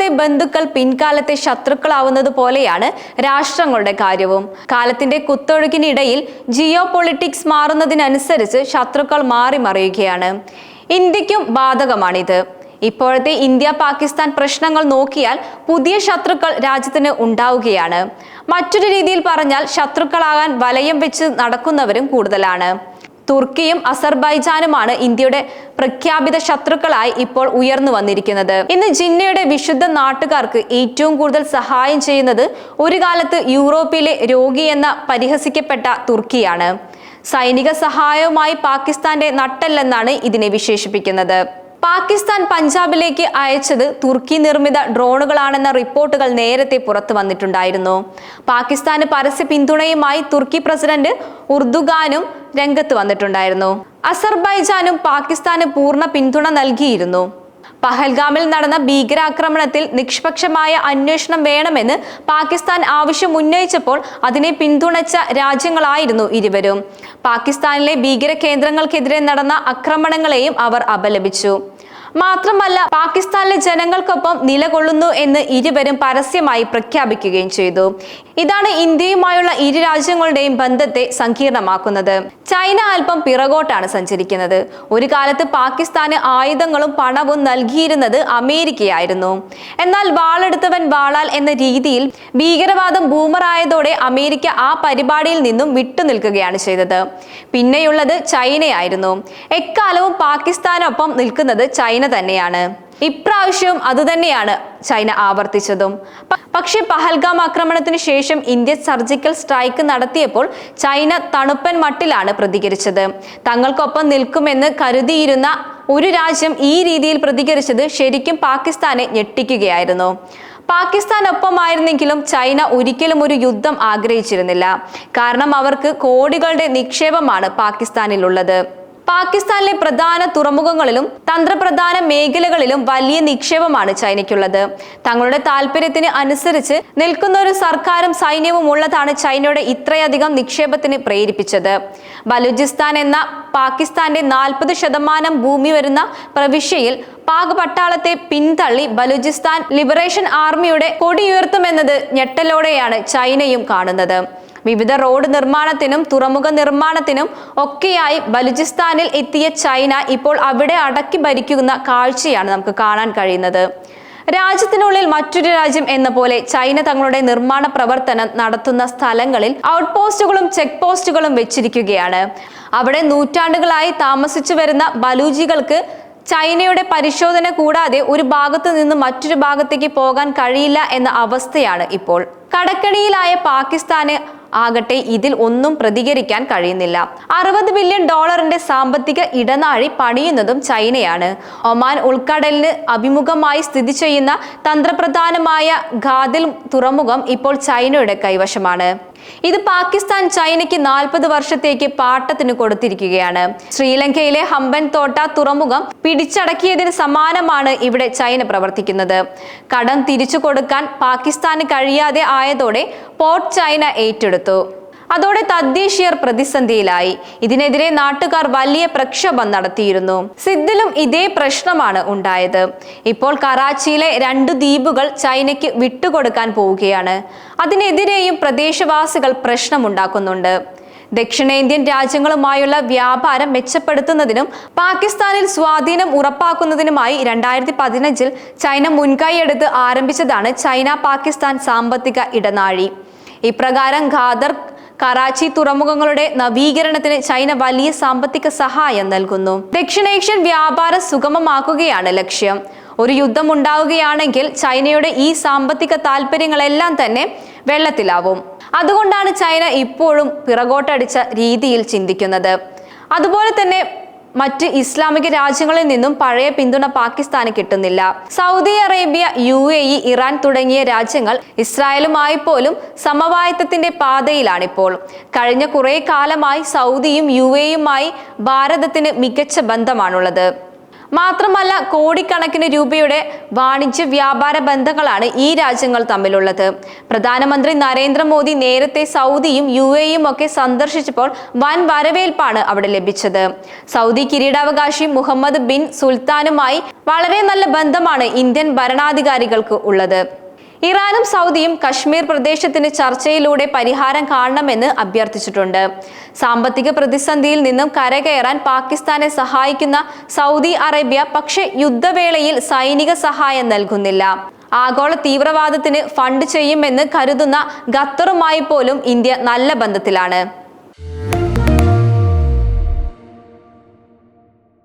മുൻകാലത്തെ ബന്ധുക്കൾ പിൻകാലത്തെ ശത്രുക്കളാവുന്നത് പോലെയാണ് രാഷ്ട്രങ്ങളുടെ കാര്യവും. കാലത്തിന്റെ കുത്തൊഴുക്കിനിടയിൽ ജിയോ പൊളിറ്റിക്സ് മാറുന്നതിനനുസരിച്ച് ശത്രുക്കൾ മാറി മറിയുകയാണ് ഇന്ത്യക്കും ബാധകമാണിത്. ഇപ്പോഴത്തെ ഇന്ത്യ പാകിസ്ഥാൻ പ്രശ്നങ്ങൾ നോക്കിയാൽ പുതിയ ശത്രുക്കൾ രാജ്യത്തിന് ഉണ്ടാവുകയാണ്. മറ്റൊരു രീതിയിൽ പറഞ്ഞാൽ ശത്രുക്കളാകാൻ വലയം വെച്ച് നടക്കുന്നവരും കൂടുതലാണ്. തുർക്കിയും അസർബൈജാനുമാണ് ഇന്ത്യയുടെ പ്രഖ്യാപിത ശത്രുക്കളായി ഇപ്പോൾ ഉയർന്നു വന്നിരിക്കുന്നത്. ഇന്ന് ജിന്നയുടെ വിശുദ്ധ നാട്ടുകാർക്ക് ഏറ്റവും കൂടുതൽ സഹായം ചെയ്യുന്നത് ഒരു കാലത്ത് യൂറോപ്പിലെ രോഗി എന്ന പരിഹസിക്കപ്പെട്ട തുർക്കിയാണ്. സൈനിക സഹായവുമായി പാകിസ്ഥാന്റെ നട്ടല്ലെന്നാണ് ഇതിനെ വിശേഷിപ്പിക്കുന്നത്. പാകിസ്ഥാൻ പഞ്ചാബിലേക്ക് അയച്ചത് തുർക്കി നിർമ്മിത ഡ്രോണുകളാണെന്ന റിപ്പോർട്ടുകൾ നേരത്തെ പുറത്തു വന്നിട്ടുണ്ടായിരുന്നു. പാകിസ്ഥാന് പരസ്യ പിന്തുണയുമായി തുർക്കി പ്രസിഡന്റ് ഉർദുഗാനും രംഗത്ത് വന്നിട്ടുണ്ടായിരുന്നു. അസർബൈജാനും പാകിസ്ഥാന് പൂർണ പിന്തുണ നൽകിയിരുന്നു. പഹൽഗാമിൽ നടന്ന ഭീകരാക്രമണത്തിൽ നിഷ്പക്ഷമായ അന്വേഷണം വേണമെന്ന് പാകിസ്ഥാൻ ആവശ്യം ഉന്നയിച്ചപ്പോൾ അതിനെ പിന്തുണച്ച രാജ്യങ്ങളായിരുന്നു ഇരുവരും. പാകിസ്ഥാനിലെ ഭീകര കേന്ദ്രങ്ങൾക്കെതിരെ നടന്ന ആക്രമണങ്ങളെയും അവർ അപലപിച്ചു. മാത്രമല്ല പാകിസ്ഥാനിലെ ജനങ്ങൾക്കൊപ്പം നിലകൊള്ളുന്നു എന്ന് ഇരുവരും പരസ്യമായി പ്രഖ്യാപിക്കുകയും ചെയ്തു. ഇതാണ് ഇന്ത്യയുമായുള്ള ഇരു രാജ്യങ്ങളുടെയും ബന്ധത്തെ സങ്കീർണമാക്കുന്നത്. ചൈന അല്പം പിറകോട്ടാണ് സഞ്ചരിക്കുന്നത്. ഒരു കാലത്ത് പാകിസ്ഥാന് ആയുധങ്ങളും പണവും നൽകിയിരുന്നത് അമേരിക്കയായിരുന്നു. എന്നാൽ വാളെടുത്തവൻ വാളാൽ എന്ന രീതിയിൽ ഭീകരവാദം ബൂമറായതോടെ അമേരിക്ക ആ പരിപാടിയിൽ നിന്നും വിട്ടുനിൽക്കുകയാണ് ചെയ്തത്. പിന്നെയുള്ളത് ചൈനയായിരുന്നു. എക്കാലവും പാകിസ്ഥാനൊപ്പം നിൽക്കുന്നത് ചൈന തന്നെയാണ്. ഇപ്രാവശ്യവും അതുതന്നെയാണ് ചൈന ആവർത്തിച്ചതും. പക്ഷേ പഹൽഗാം ആക്രമണത്തിന് ശേഷം ഇന്ത്യ സർജിക്കൽ സ്ട്രൈക്ക് നടത്തിയപ്പോൾ ചൈന തണുപ്പൻ മട്ടിലാണ് പ്രതികരിച്ചത്. തങ്ങൾക്കൊപ്പം നിൽക്കുമെന്ന് കരുതിയിരുന്ന ഒരു രാജ്യം ഈ രീതിയിൽ പ്രതികരിച്ചത് ശരിക്കും പാകിസ്ഥാനെ ഞെട്ടിക്കുകയായിരുന്നു. പാകിസ്ഥാനൊപ്പമായിരുന്നെങ്കിലും ചൈന ഒരിക്കലും ഒരു യുദ്ധം ആഗ്രഹിച്ചിരുന്നില്ല. കാരണം അവർക്ക് കോടികളുടെ നിക്ഷേപമാണ് പാകിസ്ഥാനിലുള്ളത്. പാകിസ്ഥാനിലെ പ്രധാന തുറമുഖങ്ങളിലും തന്ത്രപ്രധാന മേഖലകളിലും വലിയ നിക്ഷേപമാണ് ചൈനയ്ക്കുള്ളത്. തങ്ങളുടെ താല്പര്യത്തിന് അനുസരിച്ച് നിൽക്കുന്ന ഒരു സർക്കാരും സൈന്യവും ഉള്ളതാണ് ചൈനയുടെ ഇത്രയധികം നിക്ഷേപത്തിന് പ്രേരിപ്പിച്ചത്. ബലൂചിസ്ഥാൻ എന്ന പാകിസ്ഥാന്റെ നാൽപ്പത് ശതമാനം ഭൂമി വരുന്ന പ്രവിശ്യയിൽ പാക് പട്ടാളത്തെ പിന്തള്ളി ബലൂചിസ്ഥാൻ ലിബറേഷൻ ആർമിയുടെ കൊടിയുയർത്തുമെന്നത് ഞെട്ടലോടെയാണ് ചൈനയും കാണുന്നത്. വിവിധ റോഡ് നിർമ്മാണത്തിനും തുറമുഖ നിർമ്മാണത്തിനും ഒക്കെയായി ബലുചിസ്ഥാനിൽ എത്തിയ ചൈന ഇപ്പോൾ അവിടെ അടക്കി ഭരിക്കുന്ന കാഴ്ചയാണ് നമുക്ക് കാണാൻ കഴിയുന്നത്. രാജ്യത്തിനുള്ളിൽ മറ്റൊരു രാജ്യം എന്ന പോലെ ചൈന തങ്ങളുടെ നിർമ്മാണ പ്രവർത്തനം നടത്തുന്ന സ്ഥലങ്ങളിൽ ഔട്ട് പോസ്റ്റുകളും ചെക്ക് പോസ്റ്റുകളും വെച്ചിരിക്കുകയാണ്. അവിടെ നൂറ്റാണ്ടുകളായി താമസിച്ചു വരുന്ന ബലൂജികൾക്ക് ചൈനയുടെ പരിശോധന കൂടാതെ ഒരു ഭാഗത്ത് നിന്ന് മറ്റൊരു ഭാഗത്തേക്ക് പോകാൻ കഴിയില്ല എന്ന അവസ്ഥയാണ് ഇപ്പോൾ. കടക്കണിയിലായ പാകിസ്ഥാന് ആകട്ടെ ഇതിൽ ഒന്നും പ്രതികരിക്കാൻ കഴിയുന്നില്ല. അറുപത് ബില്യൺ ഡോളറിന്റെ സാമ്പത്തിക ഇടനാഴി പണിയുന്നതും ചൈനയാണ്. ഒമാൻ ഉൾക്കടലിന് അഭിമുഖമായി സ്ഥിതി ചെയ്യുന്ന തന്ത്രപ്രധാനമായ ഖാദിൽ തുറമുഖം ഇപ്പോൾ ചൈനയുടെ കൈവശമാണ്. ഇത് പാകിസ്ഥാൻ ചൈനയ്ക്ക് നാൽപ്പത് വർഷത്തേക്ക് പാട്ടത്തിന് കൊടുത്തിരിക്കുകയാണ്. ശ്രീലങ്കയിലെ ഹമ്പൻ തോട്ട തുറമുഖം പിടിച്ചടക്കിയതിന് സമാനമാണ് ഇവിടെ ചൈന പ്രവർത്തിക്കുന്നത്. കടം തിരിച്ചു കൊടുക്കാൻ പാകിസ്ഥാന് കഴിയാതെ ആയതോടെ പോർട്ട് ചൈന ഏറ്റെടുത്തു. അതോടെ തദ്ദേശീയർ പ്രതിസന്ധിയിലായി. ഇതിനെതിരെ നാട്ടുകാർ വലിയ പ്രക്ഷോഭം നടത്തിയിരുന്നു. സിദ്ധിലും ഇതേ പ്രശ്നമാണ് ഉണ്ടായത്. ഇപ്പോൾ കറാച്ചിയിലെ രണ്ട് ദ്വീപുകൾ ചൈനയ്ക്ക് വിട്ടുകൊടുക്കാൻ പോവുകയാണ്. അതിനെതിരെയും പ്രദേശവാസികൾ പ്രശ്നമുണ്ടാക്കുന്നുണ്ട്. ദക്ഷിണേന്ത്യൻ രാജ്യങ്ങളുമായുള്ള വ്യാപാരം മെച്ചപ്പെടുത്തുന്നതിനും പാകിസ്ഥാനിൽ സ്വാധീനം ഉറപ്പാക്കുന്നതിനുമായി രണ്ടായിരത്തി പതിനഞ്ചിൽ ചൈന മുൻകൈയെടുത്ത് ആരംഭിച്ചതാണ് ചൈന പാകിസ്ഥാൻ സാമ്പത്തിക ഇടനാഴി. ഇപ്രകാരം ഖാദർ കറാച്ചി തുറമുഖങ്ങളുടെ നവീകരണത്തിന് ചൈന വലിയ സാമ്പത്തിക സഹായം നൽകുന്നു. ദക്ഷിണേഷ്യൻ വ്യാപാരം സുഗമമാക്കുകയാണ് ലക്ഷ്യം. ഒരു യുദ്ധം ഉണ്ടാവുകയാണെങ്കിൽ ചൈനയുടെ ഈ സാമ്പത്തിക താല്പര്യങ്ങളെല്ലാം തന്നെ വെള്ളത്തിലാവും. അതുകൊണ്ടാണ് ചൈന ഇപ്പോഴും പിറകോട്ടടിച്ച രീതിയിൽ ചിന്തിക്കുന്നത്. അതുപോലെ തന്നെ മറ്റ് ഇസ്ലാമിക രാജ്യങ്ങളിൽ നിന്നും പഴയ പിന്തുണ പാകിസ്ഥാന് കിട്ടുന്നില്ല. Saudi Arabia U A E Iran തുടങ്ങിയ രാജ്യങ്ങൾ ഇസ്രായേലുമായി പോലും സമവായത്തത്തിന്റെ പാതയിലാണിപ്പോൾ. കഴിഞ്ഞ കുറേ കാലമായി സൗദിയും യു എയുമായി ഭാരതത്തിന് മികച്ച ബന്ധമാണുള്ളത്. മാത്രമല്ല കോടിക്കണക്കിന് രൂപയുടെ വാണിജ്യ വ്യാപാര ബന്ധങ്ങളാണ് ഈ രാജ്യങ്ങൾ തമ്മിലുള്ളത്. പ്രധാനമന്ത്രി നരേന്ദ്രമോദി നേരത്തെ സൗദിയും യു എയും ഒക്കെ സന്ദർശിച്ചപ്പോൾ വൻ വരവേൽപ്പാണ് അവിടെ ലഭിച്ചത്. സൗദി കിരീടാവകാശി മുഹമ്മദ് ബിൻ സുൽത്താനുമായി വളരെ നല്ല ബന്ധമാണ് ഇന്ത്യൻ ഭരണാധികാരികൾക്ക് ഉള്ളത്. ഇറാനും സൗദിയും കശ്മീർ പ്രദേശത്തിന് ചർച്ചയിലൂടെ പരിഹാരം കാണണമെന്ന് അഭ്യർത്ഥിച്ചിട്ടുണ്ട്. സാമ്പത്തിക പ്രതിസന്ധിയിൽ നിന്നും കരകയറാൻ പാകിസ്ഥാനെ സഹായിക്കുന്ന സൗദി അറേബ്യ പക്ഷേ യുദ്ധവേളയിൽ സൈനിക സഹായം നൽകുന്നില്ല. ആഗോള തീവ്രവാദത്തിന് ഫണ്ട് ചെയ്യുമെന്ന് കരുതുന്ന ഖത്തറുമായി പോലും ഇന്ത്യ നല്ല ബന്ധത്തിലാണ്.